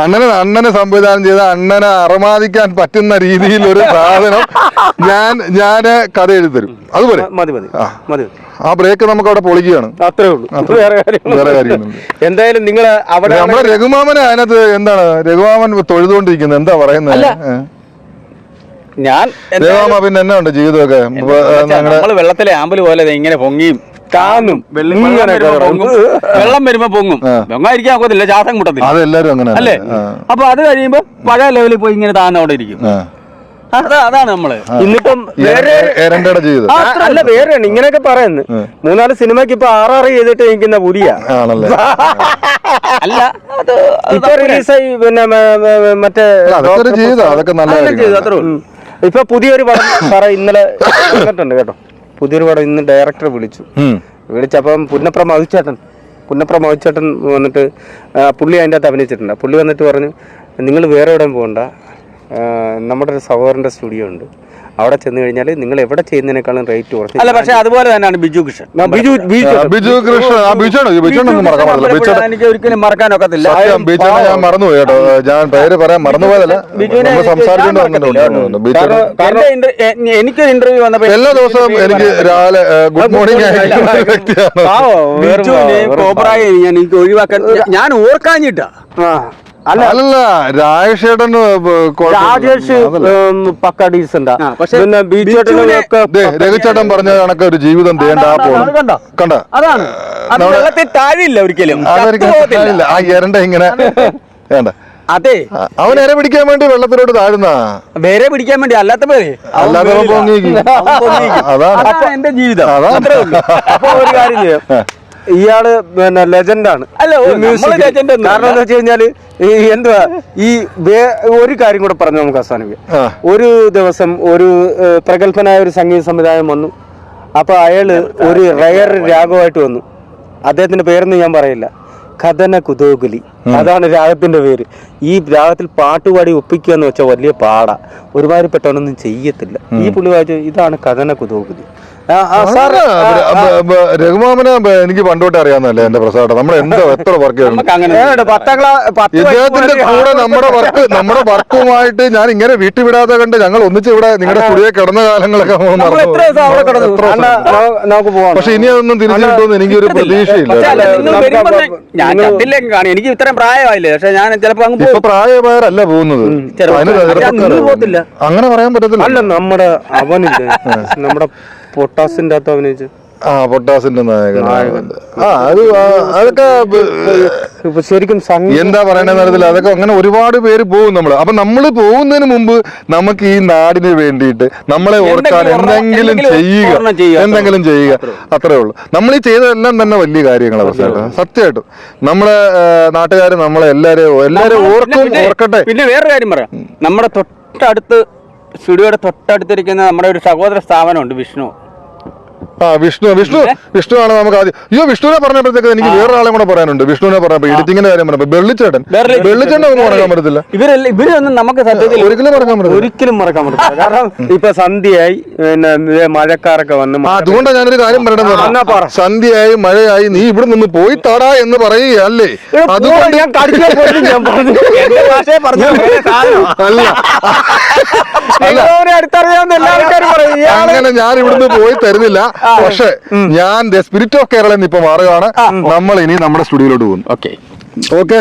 അണ്ണന് അണ്ണനെ സംവിധാനം ചെയ്ത അണ്ണനെ അറമാദിക്കാൻ പറ്റുന്ന രീതിയിൽ ഒരു സാധനം ഞാൻ ഞാൻ കഥ എഴുതി തരും അതുപോലെ? മതി മതി ആ. മതി. ആ ബ്രേക്ക് നമുക്ക് അവിടെ പൊളിക്കുകയാണ്. അത്രേ ഉള്ളൂ. വേറെ. എന്തായാലും നിങ്ങൾ അവിടെ നമ്മുടെ രഘുമാമന് അതിനകത്ത് എന്താണ്? രഘുമാമൻ തൊഴുതുകൊണ്ടിരിക്കുന്നത്. എന്താ പറയുന്നത്? ഞാൻ രഘുമാമ പിന്നെ എന്നാ ഉണ്ട് ജീവിതമൊക്കെ? നമ്മൾ വെള്ളത്തിലെ ആമ്പൽ പോലെ ഇങ്ങനെ പൊങ്ങിയും കാണും വെള്ളം വരുമ്പോ. പൊങ്ങും. വെള്ളം വരുമ്പോ പൊങ്ങും. പൊങ്ങാതിരിക്കാൻ ഒക്കത്തില്ല ശ്വാസം മുട്ടത്തില്ല അതെല്ലാരും അങ്ങനെ അല്ലേ? അപ്പൊ അത് കഴിയുമ്പോ പഴയ ലെവലിൽ പോയി ഇങ്ങനെ താന്നവിടെ ഇരിക്കും. അതാ അതാണ് നമ്മൾ. ഇന്നിപ്പം വേറെ അല്ല വേറെയാണ്. ഇങ്ങനെയൊക്കെ പറയുന്നു. മൂന്നാൽ സിനിമയ്ക്ക് ഇപ്പൊ ആറാറ് ചെയ്തിട്ട് നിൽക്കുന്ന പുലിയ ആണല്ലേ? അല്ല അത് ഇപ്പൊ റിലീസായി പിന്നെ മറ്റേ അതൊക്കെ നല്ല ചെയ്തു അത്രേ ഇപ്പൊ പുതിയൊരു പടം സാറേ ഇന്നലെ കേട്ടോ. പുതിയൊരു പടം ഇന്ന് ഡയറക്ടർ വിളിച്ചു. വിളിച്ചപ്പം പുന്നപ്ര മധുച്ചേട്ടൻ പുന്നപ്ര മധുച്ചേട്ടൻ വന്നിട്ട് പുള്ളി അതിന്റെ അകത്ത് അഭിനയിച്ചിട്ടുണ്ട്. പുള്ളി വന്നിട്ട് പറഞ്ഞു നിങ്ങൾ വേറെ എവിടെയും പോകണ്ട. നമ്മുടെ ഒരു സഹോദരന്റെ സ്റ്റുഡിയോ ഉണ്ട്. അവിടെ ചെന്ന് കഴിഞ്ഞാൽ നിങ്ങൾ എവിടെ ചെയ്യുന്നതിനേക്കാളും റേറ്റ് കുറച്ച് അല്ല പക്ഷേ അതുപോലെ തന്നെയാണ് ബിജു കൃഷ്ണൻ. ബിജു ബിജു ആ, ബിജു കൃഷ്ണ ആ ബിജുണോ ബിജുണൊന്നും മറക്കാൻ എനിക്ക് ഒരിക്കലും മറക്കാനൊക്കത്തില്ല സത്യം ബിജുനെ ഞാൻ മറന്നുപോയി കേട്ടോ. ഞാൻ പേര് പറയാൻ മറന്നുപോയതല്ല ബിജുവിനെ നമ്മൾ എനിക്ക് എനിക്കൊരു ഇന്റർവ്യൂ വന്നപ്പോ എല്ലാ ദിവസവും എനിക്ക് രാവിലെ ഗുഡ് മോർണിംഗ് ബിജുവിനെ പാവോ, ഞാൻ എനിക്ക് ഒഴിവാക്കാൻ ഞാൻ ഓർക്കാഞ്ഞിട്ടാ. ആ, അല്ലല്ല രാജേഷേട്ടൻ രാജേഷ് പക്ക ഡീസന്റ് പിന്നെ ബീച്ചോട്ടൊക്കെ രഘുചേട്ടൻ പറഞ്ഞ കണക്ക് ഒരു ജീവിതം തേണ്ട ആ അത് കണ്ടോ? കണ്ട? അതാണ്. അത് വെള്ളത്തിൽ താഴില്ല ഒരിക്കലും. ആ എരണ്ട ഇങ്ങനെ. വേണ്ട. അതെ. അവൻ ഇര പിടിക്കാൻ വേണ്ടി വെള്ളത്തിലോട്ട് താഴ്ന്ന? വേറെ പിടിക്കാൻ വേണ്ടി അല്ലാത്ത പേര് അല്ലാത്ത അല്ലാതെ എന്റെ ജീവിതം. അതാണ്. അത്രേ ഉള്ളൂ. അപ്പൊ ഒരു കാര്യം ചെയ്യാം. ഇയാൾ പിന്നെ ലെജൻഡാണ് കാരണം എന്താ വെച്ച് കഴിഞ്ഞാൽ ഈ എന്തുവാ ഈ വേ- ഒരു കാര്യം കൂടെ പറഞ്ഞു നമുക്ക് അവസാനിപ്പിക്കാം. ഒരു ദിവസം ഒരു പ്രഗത്ഭനായ ഒരു സംഗീത സംവിധായകൻ വന്നു. അപ്പൊ അയാൾ ഒരു റയർ രാഗമായിട്ട് വന്നു. അദ്ദേഹത്തിന്റെ പേരൊന്നും ഞാൻ പറയില്ല. കഥന കുതോകുലി. അതാണ് രാഗത്തിന്റെ പേര്. ഈ രാഗത്തിൽ പാട്ടുപാടി ഒപ്പിക്കുക എന്ന് വെച്ചാൽ വലിയ പാടാ. ഒരുമാതിരി പെട്ടെന്നൊന്നും ചെയ്യത്തില്ല. ഈ പുള്ളി വായിച്ചു ഇതാണ് കഥന കുതോകുലി. രഘുമാമനെ എനിക്ക് പണ്ടോട്ട് അറിയാവുന്നല്ലേ എന്റെ പ്രസാദം നമ്മൾ എന്തോ എത്ര വർക്ക് ഇദ്ദേഹത്തിന്റെ കൂടെ നമ്മുടെ വർക്ക് നമ്മുടെ വർക്കുമായിട്ട് ഞാൻ ഇങ്ങനെ വീട്ടിൽ വിടാതെ കണ്ട് ഞങ്ങൾ ഒന്നിച്ച് ഇവിടെ നിങ്ങളുടെ സ്റ്റുഡിയോ കിടന്ന കാലങ്ങളൊക്കെ പക്ഷെ ഇനി അതൊന്നും തിരിച്ചു കിട്ടുമെന്ന് എനിക്കൊരു പ്രതീക്ഷയില്ല. എനിക്ക് ഇത്രയും പ്രായമായില്ലേ? പക്ഷെ ഞാൻ ചിലപ്പോ പ്രായമായല്ല ഇപ്പൊ പോകും. പ്രായമായവരല്ല പോകുന്നത്. അങ്ങനെ പറയാൻ പറ്റത്തില്ല. അല്ല നമ്മുടെ അവനില്ല? നമ്മുടെ പൊട്ടാസിന്റെ അകത്ത് അഭിനയിച്ചു? ആ പൊട്ടാസിന്റെ നായകൻ. ആ അത് ആ- അതൊക്കെ ശരിക്കും എന്താ പറയണെന്ന് അറിയത്തില്ല. അതൊക്കെ അങ്ങനെ ഒരുപാട് പേര് പോകും നമ്മൾ അപ്പൊ നമ്മൾ പോകുന്നതിന് മുമ്പ് നമുക്ക് ഈ നാടിന് വേണ്ടിയിട്ട് നമ്മളെ ഓർക്കാൻ എന്തെങ്കിലും ചെയ്യുക. എന്തെങ്കിലും ചെയ്യുക. അത്രേ ഉള്ളൂ. നമ്മൾ ഈ ചെയ്തതെല്ലാം തന്നെ വലിയ കാര്യങ്ങളാണ് സത്യമായിട്ടും. നമ്മളെ നാട്ടുകാർ നമ്മളെ എല്ലാരെയും എല്ലാരും ഓർക്കും ഓർക്കട്ടെ. പിന്നെ വേറൊരു കാര്യം പറയാം. നമ്മുടെ തൊട്ടടുത്ത് സ്റ്റുഡിയോയുടെ തൊട്ടടുത്തിരിക്കുന്ന നമ്മുടെ ഒരു സഹോദര സ്ഥാപനമുണ്ട് വിഷ്ണു. ആ വിഷ്ണു വിഷ്ണു വിഷ്ണു ആണ് നമുക്ക് ആദ്യം അയ്യോ വിഷ്ണുവിനെ പറഞ്ഞപ്പോഴത്തേക്ക് എനിക്ക് വേറെ വേറൊരാളെ കൂടെ പറയാനുണ്ട്. വിഷ്ണുവിനെ പറഞ്ഞപ്പോ എഡിറ്റിങ്ങിന്റെ കാര്യം പറഞ്ഞപ്പോ വെള്ളിച്ചേട്ടൻ. വെള്ളിച്ചേട്ടൻ നമുക്ക് മറക്കാൻ പറ്റത്തില്ല. ഇവരെല്ലാം ഇവരൊന്നും നമുക്ക് സത്യത്തിൽ ഒരിക്കലും മറക്കാൻ പറ്റില്ല ഒരിക്കലും മറക്കാൻ പറ്റില്ല കാരണം ഇപ്പൊ സന്ധ്യയായി പിന്നെ മഴക്കാരൊക്കെ വന്ന് അതുകൊണ്ടാണ് ഞാനൊരു കാര്യം. പറയണത് സന്ധ്യയായി മഴയായി നീ ഇവിടെ നിന്ന് പോയി തടാ എന്ന് പറയുകയല്ലേ? അതുകൊണ്ട് ഞാൻ അല്ല. നിങ്ങളവനെ അടുത്തറിയാവുന്ന എല്ലാ ആൾക്കാരും പറയും അങ്ങനെ ഞാൻ ഇവിടുന്ന് പോയി തരുന്നില്ല. പക്ഷെ ഞാൻ ദ സ്പിരിറ്റ് ഓഫ് കേരള ഇപ്പൊ മാറുകയാണ്. നമ്മൾ ഇനി നമ്മുടെ സ്റ്റുഡിയോയിലോട്ട് പോകുന്നു. Okay okay